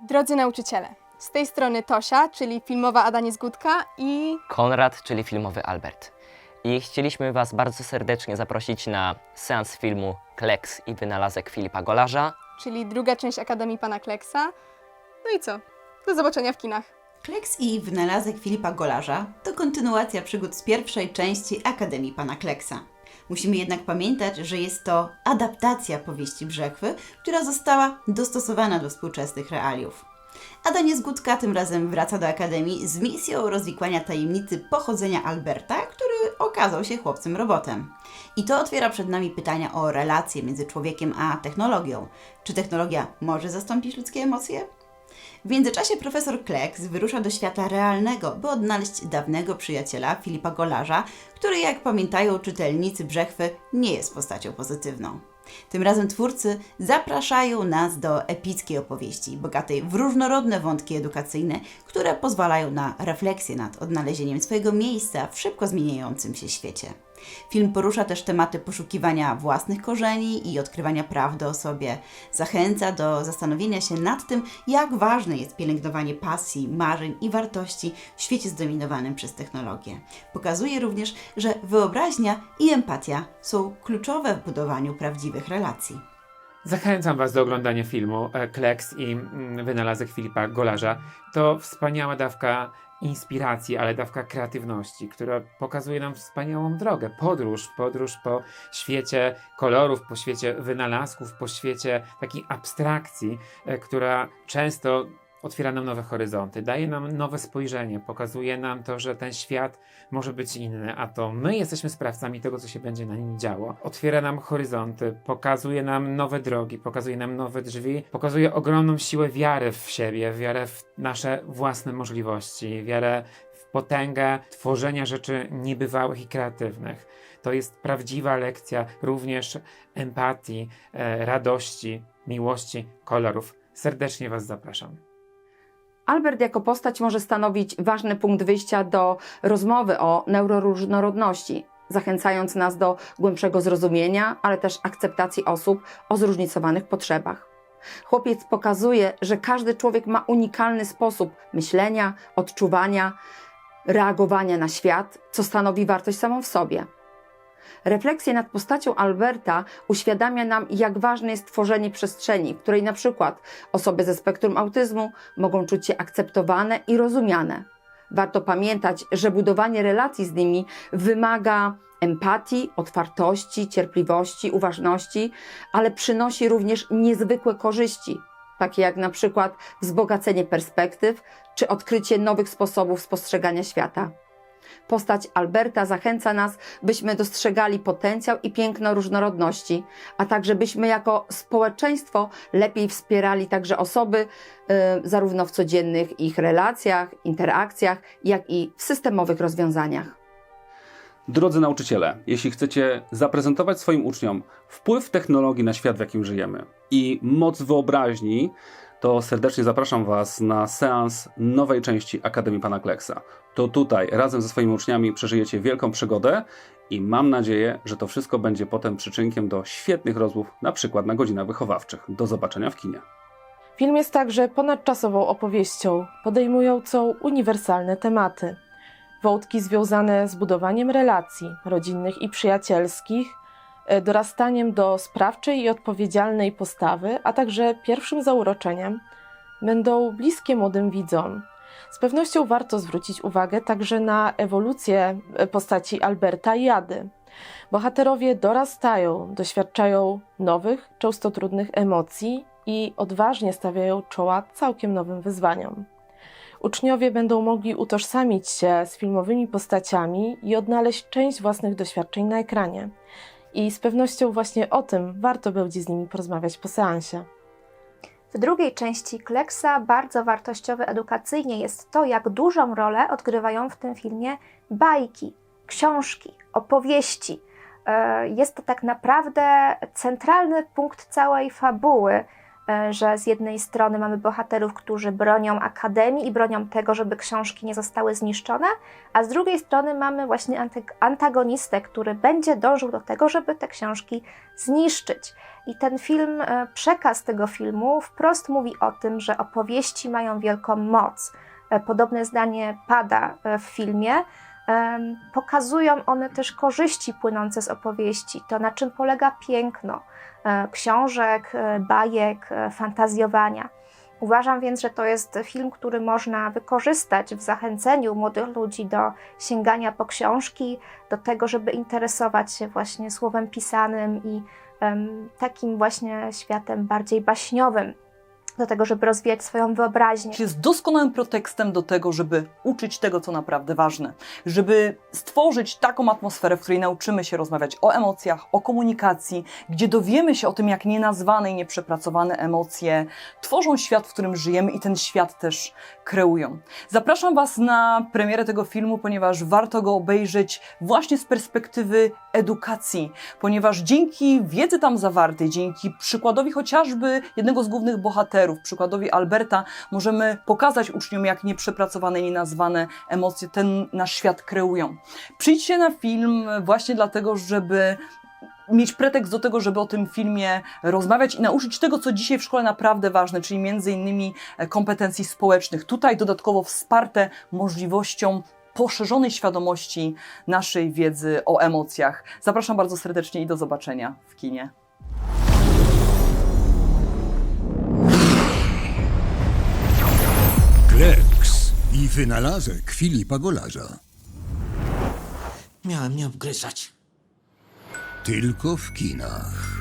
Drodzy nauczyciele, z tej strony Tosia, czyli filmowa Ada Niezgódka i Konrad, czyli filmowy Albert. I chcieliśmy Was bardzo serdecznie zaprosić na seans filmu Kleks i wynalazek Filipa Golarza. czyli druga część Akademii Pana Kleksa. No i co? Do zobaczenia w kinach. Kleks i wynalazek Filipa Golarza to kontynuacja przygód z pierwszej części Akademii Pana Kleksa. Musimy jednak pamiętać, że jest to adaptacja powieści Brzechwy, która została dostosowana do współczesnych realiów. Ada Niezgódka tym razem wraca do Akademii z misją rozwikłania tajemnicy pochodzenia Alberta, który okazał się chłopcem robotem. I to otwiera przed nami pytania o relacje między człowiekiem a technologią. Czy technologia może zastąpić ludzkie emocje? W międzyczasie profesor Kleks wyrusza do świata realnego, by odnaleźć dawnego przyjaciela Filipa Golarza, który, jak pamiętają czytelnicy Brzechwy, nie jest postacią pozytywną. Tym razem twórcy zapraszają nas do epickiej opowieści, bogatej w różnorodne wątki edukacyjne, które pozwalają na refleksję nad odnalezieniem swojego miejsca w szybko zmieniającym się świecie. Film porusza też tematy poszukiwania własnych korzeni i odkrywania prawdy o sobie. Zachęca do zastanowienia się nad tym, jak ważne jest pielęgnowanie pasji, marzeń i wartości w świecie zdominowanym przez technologię. Pokazuje również, że wyobraźnia i empatia są kluczowe w budowaniu prawdziwych relacji. Zachęcam Was do oglądania filmu e, Kleks i mm, wynalazek Filipa Golarza. To wspaniała dawka inspiracji, ale dawka kreatywności, która pokazuje nam wspaniałą drogę, podróż, podróż po świecie kolorów, po świecie wynalazków, po świecie takiej abstrakcji, e, która często otwiera nam nowe horyzonty, daje nam nowe spojrzenie, pokazuje nam to, że ten świat może być inny, a to my jesteśmy sprawcami tego, co się będzie na nim działo. Otwiera nam horyzonty, pokazuje nam nowe drogi, pokazuje nam nowe drzwi, pokazuje ogromną siłę wiary w siebie, wiarę w nasze własne możliwości, wiarę w potęgę tworzenia rzeczy niebywałych i kreatywnych. To jest prawdziwa lekcja również empatii, e, radości, miłości, kolorów. Serdecznie Was zapraszam. Albert jako postać może stanowić ważny punkt wyjścia do rozmowy o neuroróżnorodności, zachęcając nas do głębszego zrozumienia, ale też akceptacji osób o zróżnicowanych potrzebach. Chłopiec pokazuje, że każdy człowiek ma unikalny sposób myślenia, odczuwania, reagowania na świat, co stanowi wartość samą w sobie. Refleksja nad postacią Alberta uświadamia nam, jak ważne jest tworzenie przestrzeni, w której na przykład osoby ze spektrum autyzmu mogą czuć się akceptowane i rozumiane. Warto pamiętać, że budowanie relacji z nimi wymaga empatii, otwartości, cierpliwości, uważności, ale przynosi również niezwykłe korzyści, takie jak na przykład wzbogacenie perspektyw czy odkrycie nowych sposobów spostrzegania świata. Postać Alberta zachęca nas, byśmy dostrzegali potencjał i piękno różnorodności, a także byśmy jako społeczeństwo lepiej wspierali także osoby, y, zarówno w codziennych ich relacjach, interakcjach, jak i w systemowych rozwiązaniach. Drodzy nauczyciele, jeśli chcecie zaprezentować swoim uczniom wpływ technologii na świat, w jakim żyjemy i moc wyobraźni, to serdecznie zapraszam Was na seans nowej części Akademii Pana Kleksa. To tutaj razem ze swoimi uczniami przeżyjecie wielką przygodę i mam nadzieję, że to wszystko będzie potem przyczynkiem do świetnych rozmów, na przykład na godzinach wychowawczych. Do zobaczenia w kinie. Film jest także ponadczasową opowieścią, podejmującą uniwersalne tematy. Wątki związane z budowaniem relacji rodzinnych i przyjacielskich, dorastaniem do sprawczej i odpowiedzialnej postawy, a także pierwszym zauroczeniem będą bliskie młodym widzom. Z pewnością warto zwrócić uwagę także na ewolucję e, postaci Alberta i Ady. Bohaterowie dorastają, doświadczają nowych, często trudnych emocji i odważnie stawiają czoła całkiem nowym wyzwaniom. Uczniowie będą mogli utożsamić się z filmowymi postaciami i odnaleźć część własnych doświadczeń na ekranie. I z pewnością właśnie o tym warto będzie z nimi porozmawiać po seansie. W drugiej części Kleksa bardzo wartościowe edukacyjnie jest to, jak dużą rolę odgrywają w tym filmie bajki, książki, opowieści. E, Jest to tak naprawdę centralny punkt całej fabuły, że z jednej strony mamy bohaterów, którzy bronią akademii i bronią tego, żeby książki nie zostały zniszczone, a z drugiej strony mamy właśnie antagonistę, który będzie dążył do tego, żeby te książki zniszczyć. I ten film, e, przekaz tego filmu wprost mówi o tym, że opowieści mają wielką moc. E, Podobne zdanie pada e, w filmie. Pokazują one też korzyści płynące z opowieści, to na czym polega piękno e, książek, e, bajek, e, fantazjowania. Uważam więc, że to jest film, który można wykorzystać w zachęceniu młodych ludzi do sięgania po książki, do tego, żeby interesować się właśnie słowem pisanym i em, takim właśnie światem bardziej baśniowym, do tego, żeby rozwijać swoją wyobraźnię. jest doskonałym pretekstem do tego, żeby uczyć tego, co naprawdę ważne, żeby stworzyć taką atmosferę, w której nauczymy się rozmawiać o emocjach, o komunikacji, gdzie dowiemy się o tym, jak nienazwane i nieprzepracowane emocje tworzą świat, w którym żyjemy i ten świat też kreują. Zapraszam Was na premierę tego filmu, ponieważ warto go obejrzeć właśnie z perspektywy edukacji, ponieważ dzięki wiedzy tam zawartej, dzięki przykładowi chociażby jednego z głównych bohaterów, przykładowi Alberta, możemy pokazać uczniom, jak nieprzepracowane nienazwane emocje ten nasz świat kreują. Przyjdźcie na film właśnie dlatego, żeby mieć pretekst do tego, żeby o tym filmie rozmawiać i nauczyć tego, co dzisiaj w szkole naprawdę ważne, czyli między innymi e, kompetencji społecznych. Tutaj dodatkowo wsparte możliwością poszerzonej świadomości naszej wiedzy o emocjach. Zapraszam bardzo serdecznie i do zobaczenia w kinie. Kleks i wynalazek Filipa Golarza. Miałem nie obgryzać. Tylko w kinach.